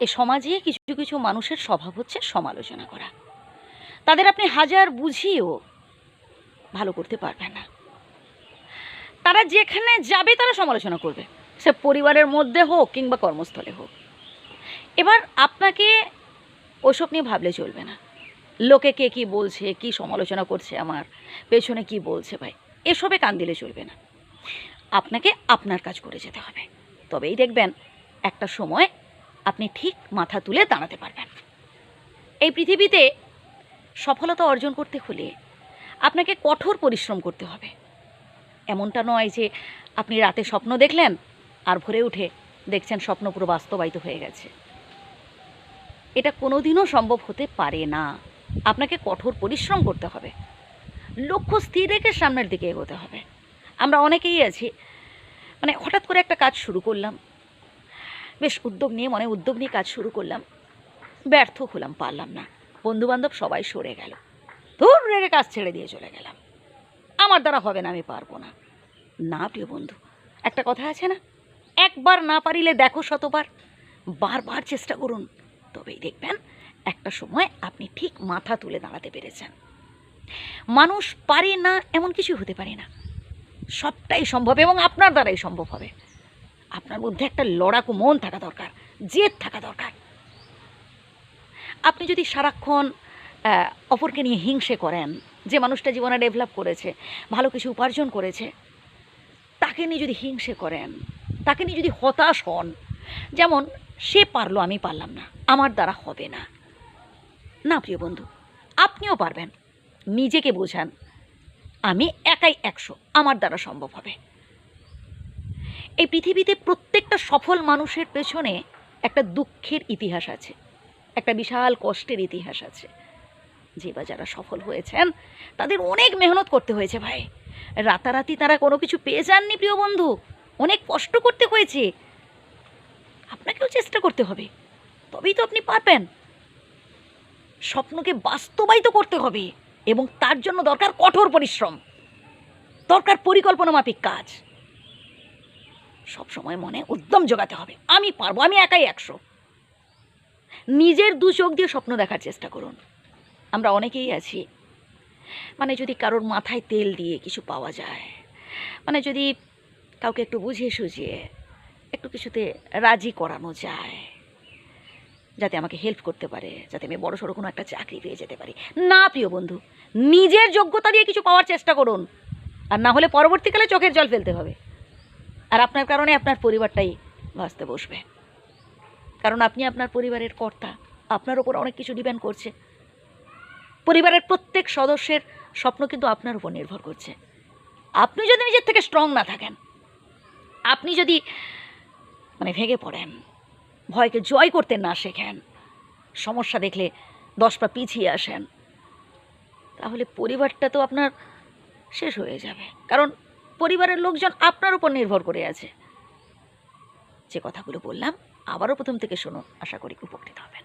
এ সমাজে কিছু কিছু মানুষের স্বভাব হচ্ছে সমালোচনা করা। তাদের আপনি হাজার বুঝিয়েও ভালো করতে পারবেন না। তারা যেখানে যাবে তারা সমালোচনা করবে। সে পরিবারের মধ্যে হোক কিংবা কর্মস্থলে হোক। এবার আপনাকে ওসব নিয়ে ভাবলে চলবে না। লোকে কে কী বলছে, কি সমালোচনা করছে আমার, পেছনে কি বলছে ভাই, এসবে কান দিলে চলবে না। আপনাকে আপনার কাজ করে যেতে হবে। তবেই দেখবেন একটা সময় আপনি ঠিক মাথা তুলে দাঁড়াতে পারবেন। এই পৃথিবীতে সফলতা অর্জন করতে হলে আপনাকে কঠোর পরিশ্রম করতে হবে। এমনটা নয় যে আপনি রাতে স্বপ্ন দেখলেন আর ভোরে উঠে দেখছেন স্বপ্ন পুরো বাস্তবায়িত হয়ে গেছে। এটা কোনোদিনও সম্ভব হতে পারে না। আপনাকে কঠোর পরিশ্রম করতে হবে। লক্ষ্য স্থির রেখে সামনের দিকে এগোতে হবে। আমরা অনেকেই আছি মানে হঠাৎ করে একটা কাজ শুরু করলাম। বেশ উদ্যোগ নিয়ে, মনে উদ্যোগ নিয়ে কাজ শুরু করলাম। ব্যর্থ হলাম, পারলাম না। বন্ধুবান্ধব সবাই সরে গেল। ধুর রেগে কাজ ছেড়ে দিয়ে চলে গেলাম। আমার দ্বারা হবে না, আমি পারব না। না, প্রিয় বন্ধু, একটা কথা আছে না? একবার না পারিলে দেখো শতবার। বারবার চেষ্টা করুন। তবেই দেখবেন, একটা সময় আপনি ঠিক মাথা তুলে দাঁড়াতে পেরেছেন। মানুষ পারে না, এমন কিছু হতে পারে না। সবটাই সম্ভব এবং আপনার দ্বারাই সম্ভব হবে। আপনার মধ্যে একটা লড়াকু মন থাকা দরকার, জেদ থাকা দরকার। আপনি যদি সারাক্ষণ অপরকে নিয়ে হিংসে করেন, যে মানুষটা জীবনে ডেভেলপ করেছে, ভালো কিছু উপার্জন করেছে, তাকে নিয়ে যদি হিংসে করেন, তাকে নিয়ে যদি হতাশ হন, যেমন সে পারল, আমি পারলাম না, আমার দ্বারা হবে না। না, প্রিয় বন্ধু, আপনিও পারবেন। নিজেকে বোঝান, আমি একাই একশো, আমার দ্বারা সম্ভব হবে। এই পৃথিবীতে প্রত্যেকটা সফল মানুষের পেছনে একটা দুঃখের ইতিহাস আছে, একটা বিশাল কষ্টের ইতিহাস আছে। যে বা যারা সফল হয়েছেন, তাদের অনেক মেহনত করতে হয়েছে ভাই। রাতারাতি তারা কোনো কিছু পেয়ে যাননি, প্রিয় বন্ধু। অনেক কষ্ট করতে হয়েছে। আপনাকেও চেষ্টা করতে হবে। তবেই তো আপনি পারবেন। স্বপ্নকে বাস্তবায়িত করতে হবে এবং তার জন্য দরকার কঠোর পরিশ্রম, দরকার পরিকল্পনা মাফিক কাজ। সব সময় মনে উদ্যম জোগাতে হবে। আমি পারব, আমি একাই একশো। নিজের দু চোখ দিয়ে স্বপ্ন দেখার চেষ্টা করুন। আমরা অনেকেই আছি। মানে যদি কারোর মাথায় তেল দিয়ে কিছু পাওয়া যায় মানে যদি কাউকে একটু বুঝিয়ে সুঝিয়ে একটু কিছুতে রাজি করানো যায়, যাতে আমাকে হেল্প করতে পারে, যাতে আমি বড় সড়ো কোনো একটা চাকরি পেয়ে যেতে পারি। না, প্রিয় বন্ধু, নিজের যোগ্যতা দিয়ে কিছু পাওয়ার চেষ্টা করুন। আর না হলে পরবর্তীকালে চোখের জল ফেলতে হবে। আর আপনার কারণে আপনার পরিবারটাই ভাসতে বসবে। কারণ আপনি আপনার পরিবারের কর্তা, আপনার ওপর অনেক কিছু ডিপেন্ড করছে। পরিবারের প্রত্যেক সদস্যের স্বপ্ন কিন্তু আপনার উপর নির্ভর করছে। আপনি যদি নিজের থেকে স্ট্রং না থাকেন, আপনি যদি মানে ভেঙে পড়েন, ভয়কে জয় করতে না শেখেন, সমস্যা দেখলে দশ পা পিছিয়ে আসেন, তাহলে পরিবারটা তো আপনার শেষ হয়ে যাবে। কারণ পরিবারের লোকজন আপনার উপর নির্ভর করে আছে। যে কথাগুলো বললাম, আবারও প্রথম থেকে শুনুন, আশা করি উপকৃত হবেন।